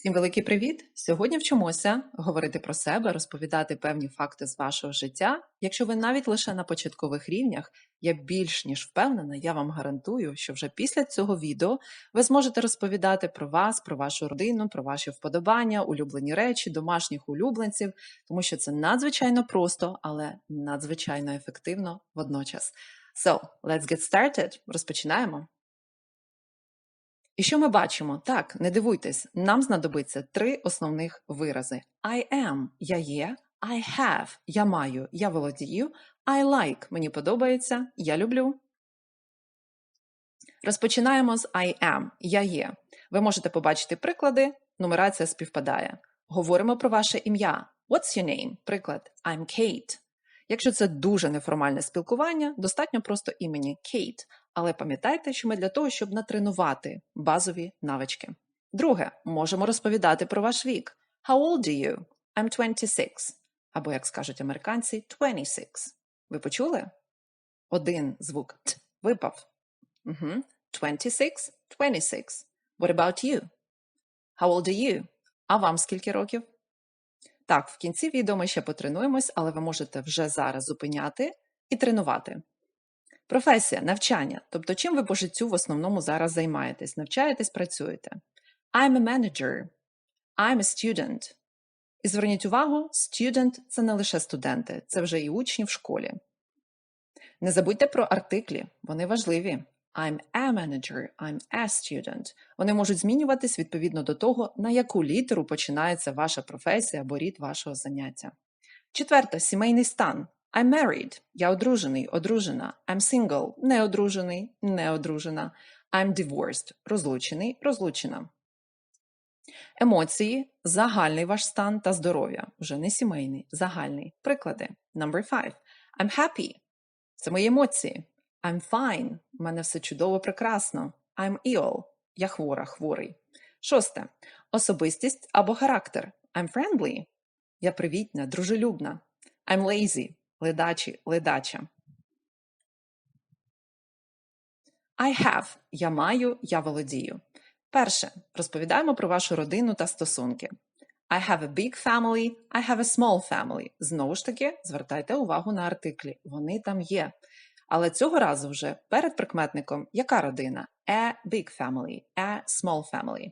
Всім великий привіт! Сьогодні вчимося говорити про себе, розповідати певні факти з вашого життя. Якщо ви навіть лише на початкових рівнях, я більш ніж впевнена, я вам гарантую, що вже після цього відео ви зможете розповідати про вас, про вашу родину, про ваші вподобання, улюблені речі, домашніх улюбленців, тому що це надзвичайно просто, але надзвичайно ефективно водночас. So, let's get started. Розпочинаємо. І що ми бачимо? Так, не дивуйтесь, нам знадобиться три основних вирази: I am я є, I have я маю, я володію, I like мені подобається, я люблю. Розпочинаємо з I am я є. Ви можете побачити приклади, нумерація співпадає. Говоримо про ваше ім'я. What's your name? Приклад I'm Kate. Якщо це дуже неформальне спілкування, достатньо просто імені Кейт. Але пам'ятайте, що ми для того, щоб натренувати базові навички. Друге, можемо розповідати про ваш вік. How old are you? I'm 26. Або, як скажуть американці, 26. Ви почули? Один звук Т випав. Угу. 26, 26. What about you? How old are you? А вам скільки років? Так, в кінці відео ми ще потренуємось, але ви можете вже зараз зупиняти і тренувати. Професія, навчання. Тобто, чим ви по життю в основному зараз займаєтесь? Навчаєтесь, працюєте. I'm a manager. I'm a student. І зверніть увагу, student – це не лише студенти, це вже і учні в школі. Не забудьте про артиклі, вони важливі. I'm a manager, I'm a student. Вони можуть змінюватись відповідно до того, на яку літеру починається ваша професія або рід вашого заняття. Четверте сімейний стан. I'm married. Я одружений, одружена. I'm single, не одружений, не одружена. I'm divorced, розлучений, розлучена. Емоції, загальний ваш стан та здоров'я. Вже не сімейний, загальний. Приклади. Number five. I'm happy. Це мої емоції. I'm fine. У мене все чудово, прекрасно. I'm ill. Я хвора, хворий. Шосте. Особистість або характер. I'm friendly. Я привітна, дружелюбна. I'm lazy. Ледачі, ледача. I have. Я маю, я володію. Перше. Розповідаємо про вашу родину та стосунки. I have a big family, I have a small family. Знову ж таки, звертайте увагу на артиклі. Вони там є. Але цього разу вже перед прикметником яка родина? A big family, a small family.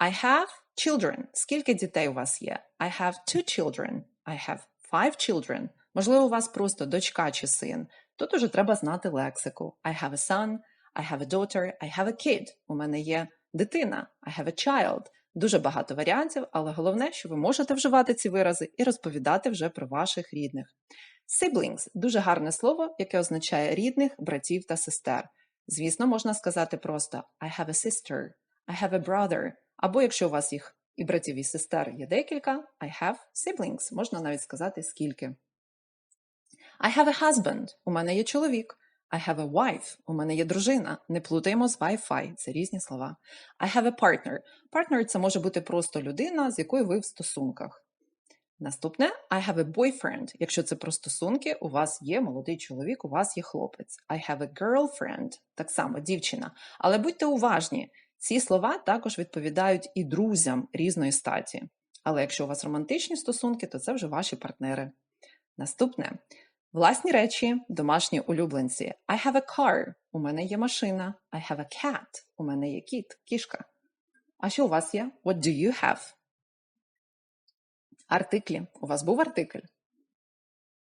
I have children. Скільки дітей у вас є? I have two children. I have five children. Можливо, у вас просто дочка чи син. Тут уже треба знати лексику. I have a son, I have a daughter, I have a kid. У мене є дитина. I have a child. Дуже багато варіантів, але головне, що ви можете вживати ці вирази і розповідати вже про ваших рідних. Siblings – дуже гарне слово, яке означає рідних, братів та сестер. Звісно, можна сказати просто I have a sister, I have a brother. Або якщо у вас їх і братів, і сестер є декілька, I have siblings. Можна навіть сказати скільки. I have a husband. У мене є чоловік. I have a wife. У мене є дружина. Не плутаємо з Wi-Fi. Це різні слова. I have a partner. Partner – це може бути просто людина, з якою ви в стосунках. Наступне I have a boyfriend. Якщо це про стосунки, у вас є молодий чоловік, у вас є хлопець. I have a girlfriend. Так само дівчина. Але будьте уважні, ці слова також відповідають і друзям різної статі. Але якщо у вас романтичні стосунки, то це вже ваші партнери. Наступне власні речі, домашні улюбленці. I have a car. У мене є машина. I have a cat. У мене є кіт, кішка. А що у вас є? What do you have? Артиклі. У вас був артикль?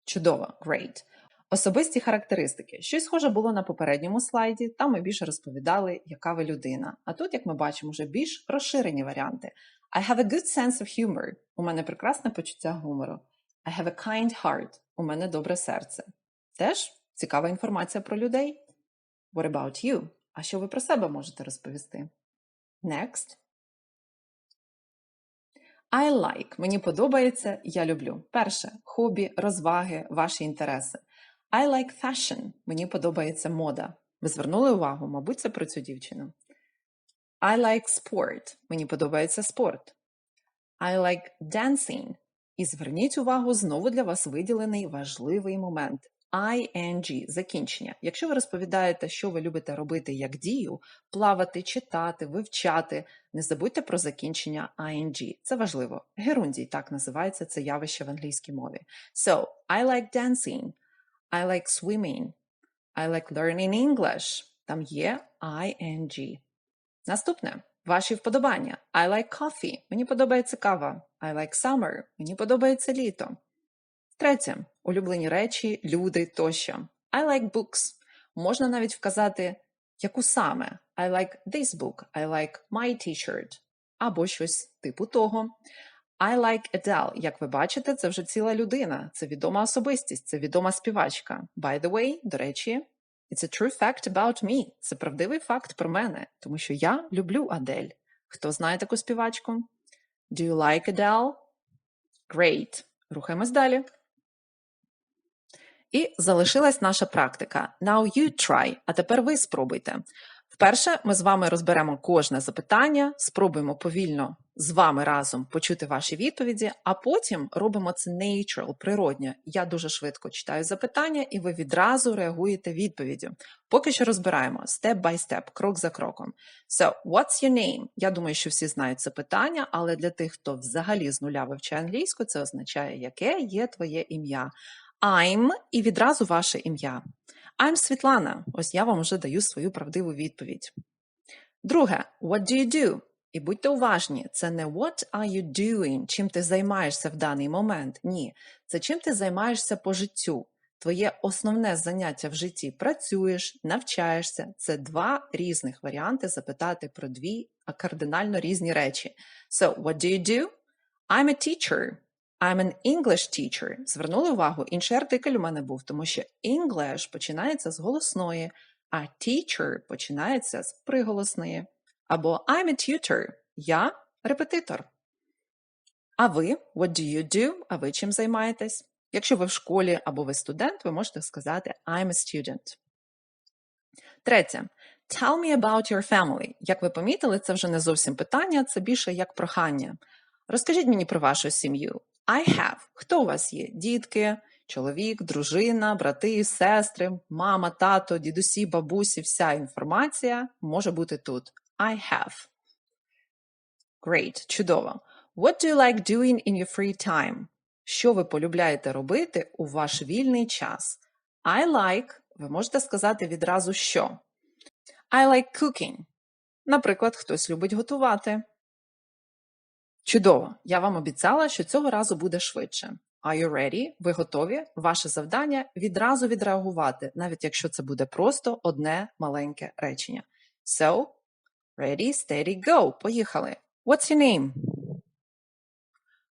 Чудово, great. Особисті характеристики. Щось схоже було на попередньому слайді, там ми більше розповідали, яка ви людина. А тут, як ми бачимо, вже більш розширені варіанти. I have a good sense of humor. У мене прекрасне почуття гумору. I have a kind heart. У мене добре серце. Теж цікава інформація про людей. What about you? А що ви про себе можете розповісти? Next. I like. Мені подобається, я люблю. Перше хобі, розваги, ваші інтереси. I like fashion. Мені подобається мода. Ви звернули увагу, мабуть, це про цю дівчину. I like sport. Мені подобається спорт. I like dancing. І зверніть увагу, знову для вас виділений важливий момент. ing – закінчення. Якщо ви розповідаєте, що ви любите робити як дію, плавати, читати, вивчати, не забудьте про закінчення ing. Це важливо. Герундій так називається це явище в англійській мові. So, I like dancing, I like swimming, I like learning English. Там є ing. Наступне. Ваші вподобання. I like coffee. Мені подобається кава. I like summer. Мені подобається літо. Третє. Улюблені речі, люди тощо. I like books. Можна навіть вказати, яку саме. I like this book. I like my t-shirt. Або щось типу того. I like Adele. Як ви бачите, це вже ціла людина. Це відома особистість, це відома співачка. By the way, до речі, it's a true fact about me. Це правдивий факт про мене, тому що я люблю Адель. Хто знає таку співачку? Do you like Adele? Great. Рухаємось далі. І залишилась наша практика. Now you try. А тепер ви спробуйте. Вперше ми з вами розберемо кожне запитання, спробуємо повільно з вами разом почути ваші відповіді, а потім робимо це natural, природньо. Я дуже швидко читаю запитання, і ви відразу реагуєте відповіддю. Поки що розбираємо step by step, крок за кроком. So, what's your name? Я думаю, що всі знають це питання, але для тих, хто взагалі з нуля вивчає англійську, це означає, яке є твоє ім'я. I'm і відразу ваше ім'я. I'm Світлана. Ось я вам вже даю свою правдиву відповідь. Друге, what do you do? І будьте уважні, це не what are you doing, чим ти займаєшся в даний момент. Ні, це чим ти займаєшся по життю. Твоє основне заняття в житті працюєш, навчаєшся. Це два різних варіанти запитати про дві кардинально різні речі. So, what do you do? I'm a teacher. I'm an English teacher. Звернули увагу, інший артикль у мене був, тому що English починається з голосної, а teacher починається з приголосної. Або I'm a tutor. Я репетитор. А ви, what do you do? А ви чим займаєтесь? Якщо ви в школі або ви студент, ви можете сказати I'm a student. Третє. Tell me about your family. Як ви помітили, це вже не зовсім питання, це більше як прохання. Розкажіть мені про вашу сім'ю. I have. Хто у вас є? Дітки, чоловік, дружина, брати, сестри, мама, тато, дідусі, бабусі, вся інформація може бути тут. I have. Great. Чудово. What do you like doing in your free time? Що ви полюбляєте робити у ваш вільний час? I like. Ви можете сказати відразу що. I like cooking. Наприклад, хтось любить готувати. Чудово! Я вам обіцяла, що цього разу буде швидше. Are you ready? Ви готові? Ваше завдання відразу відреагувати, навіть якщо це буде просто одне маленьке речення. So, ready, steady, go. Поїхали. What's your name?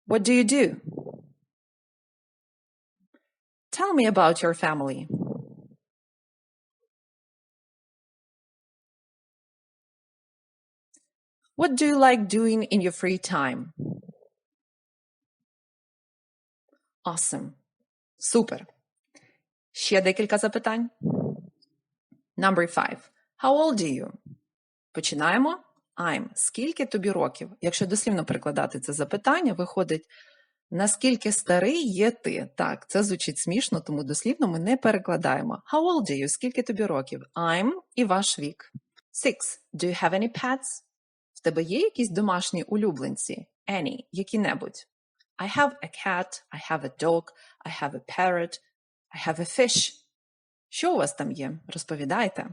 What do you do? Tell me about your family. What do you like doing in your free time? Awesome. Супер. Ще декілька запитань. Number five. How old are you? Починаємо. I'm. Скільки тобі років? Якщо дослівно прикладати це запитання, виходить, наскільки старий є ти? Так, це звучить смішно, тому дослівно ми не перекладаємо. How old are you? Скільки тобі років? I'm і ваш вік. Six. Do you have any pets? Тебе є якісь домашні улюбленці? Any, які-небудь. I have a cat, I have a dog, I have a parrot, I have a fish. Що у вас там є? Розповідайте.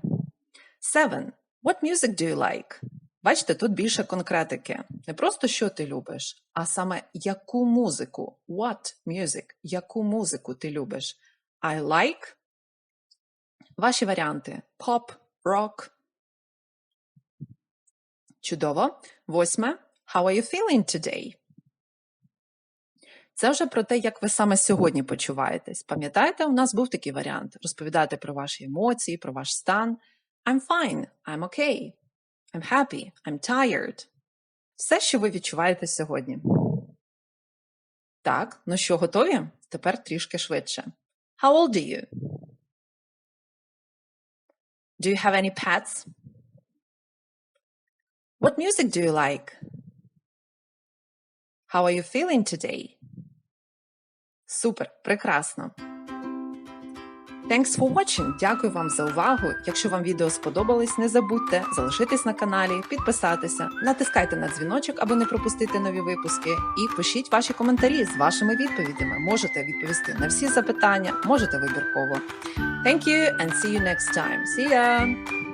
Seven. What music do you like? Бачите, тут більше конкретики. Не просто що ти любиш, а саме яку музику. What music? Яку музику ти любиш? I like. Ваші варіанти: pop, rock, Чудово. Восьме. How are you feeling today? Це вже про те, як ви саме сьогодні почуваєтесь. Пам'ятаєте, у нас був такий варіант: розповідати про ваші емоції, про ваш стан. I'm fine, I'm okay, I'm happy, I'm tired. Все, що ви відчуваєте сьогодні. Так, ну що, готові? Тепер трішки швидше. How old are you? Do you have any pets? What music do you like? How are you feeling today? Супер, прекрасно. Thanks for watching! Дякую вам за увагу. Якщо вам відео сподобались, не забудьте залишитись на каналі, підписатися, натискайте на дзвіночок, аби не пропустити нові випуски, і пишіть ваші коментарі з вашими відповідями. Можете відповісти на всі запитання, можете вибірково. Thank you and see you next time. See ya!